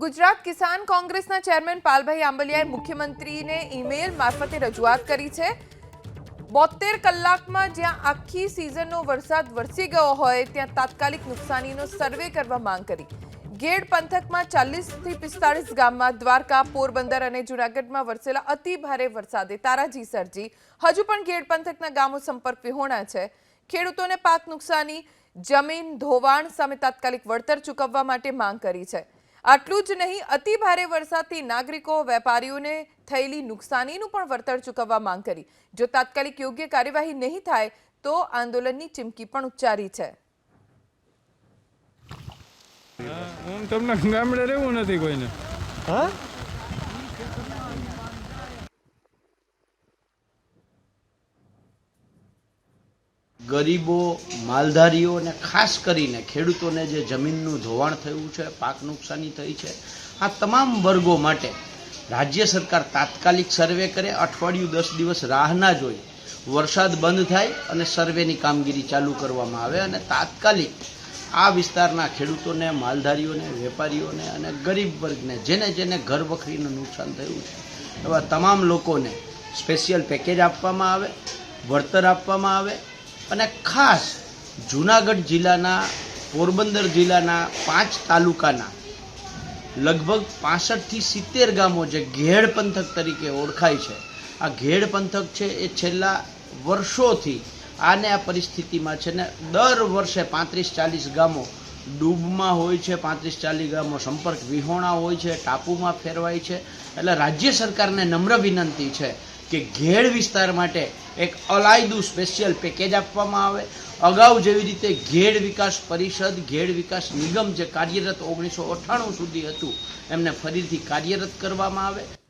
ગુજરાત કિસાન કોંગ્રેસના ચેરમેન પાલભાઈ આંબલિયાએ મુખ્યમંત્રીને ઈમેલ મારફતે રજૂઆત કરી છે. બોતેર કલાકમાં જ્યાં આખી સિઝનનો વરસાદ વરસી ગયો હોય, ત્યાં તાત્કાલિક નુકસાનીનો સર્વે કરવા માંગ કરી. ગેડ પંથકમાં ચાલીસથી પિસ્તાળીસ ગામમાં દ્વારકા, પોરબંદર અને જૂનાગઢમાં વરસેલા અતિ ભારે વરસાદે તારાજી સર્જી. હજુ પણ ગેડ પંથકના ગામો સંપર્ક વિહોણા છે. ખેડૂતોને પાક નુકસાની, જમીન ધોવાણ સામે તાત્કાલિક વળતર ચૂકવવા માટે માંગ કરી છે. આટલું જ નહીં અતિ ભારે વરસાદથી નાગરિકો વેપારીઓને થયેલી નુકસાનીનું પણ વળતર ચૂકવવા માંગ કરી. જો તાત્કાલિક યોગ્ય કાર્યવાહી નહીં થાય તો આંદોલનની ચીમકી પણ ઉચ્ચારી છે. હું તમને ગામડે રહેવું નથી કોઈને. હા? ગરીબો, માલધારીઓ અને ખાસ કરીને ખેડૂતોને જે જમીનનું ધોવાણ થયું છે, પાક નુકસાની થઈ છે, આ તમામ વર્ગો માટે રાજ્ય સરકાર તાત્કાલિક સર્વે કરે, અઠવાડિયું દસ દિવસ રાહ ના જોઈ. વરસાદ બંધ થાય અને સર્વેની કામગીરી ચાલુ કરવામાં આવે અને તાત્કાલિક આ વિસ્તારના ખેડૂતોને, માલધારીઓને, વેપારીઓને અને ગરીબ વર્ગને જેને જેને ઘર વખરીનું નુકસાન થયું છે, એવા તમામ લોકોને સ્પેશિયલ પેકેજ આપવામાં આવે, વળતર આપવામાં આવે અને ખાસ જૂનાગઢ જિલ્લાના પોરબંદર જિલ્લાના પાંચ તાલુકાના લગભગ પાસઠથી સિત્તેર ગામો જે ઘેડ પંથક તરીકે ઓળખાય છે. આ ઘેડ પંથક છે એ છેલ્લા વર્ષોથી આને આ પરિસ્થિતિમાં છે ને દર વર્ષે પાંત્રીસ ચાલીસ ગામો ડૂબમાં હોય છે, પાંત્રીસ ચાલીસ ગામો સંપર્ક વિહોણા હોય છે, ટાપુમાં ફેરવાય છે. એટલે રાજ્ય સરકારને નમ્ર વિનંતી છે કે ઘેડ વિસ્તાર માટે એક અલાયદું સ્પેશિયલ પેકેજ આપવામાં આવે. અગાઉ જેવી રીતે ઘેડ વિકાસ પરિષદ ઘેડ વિકાસ નિગમ જે કાર્યરત ઓગણીસો અઠ્ઠાણું સુધી હતું, એમને ફરીથી કાર્યરત કરવામાં આવે.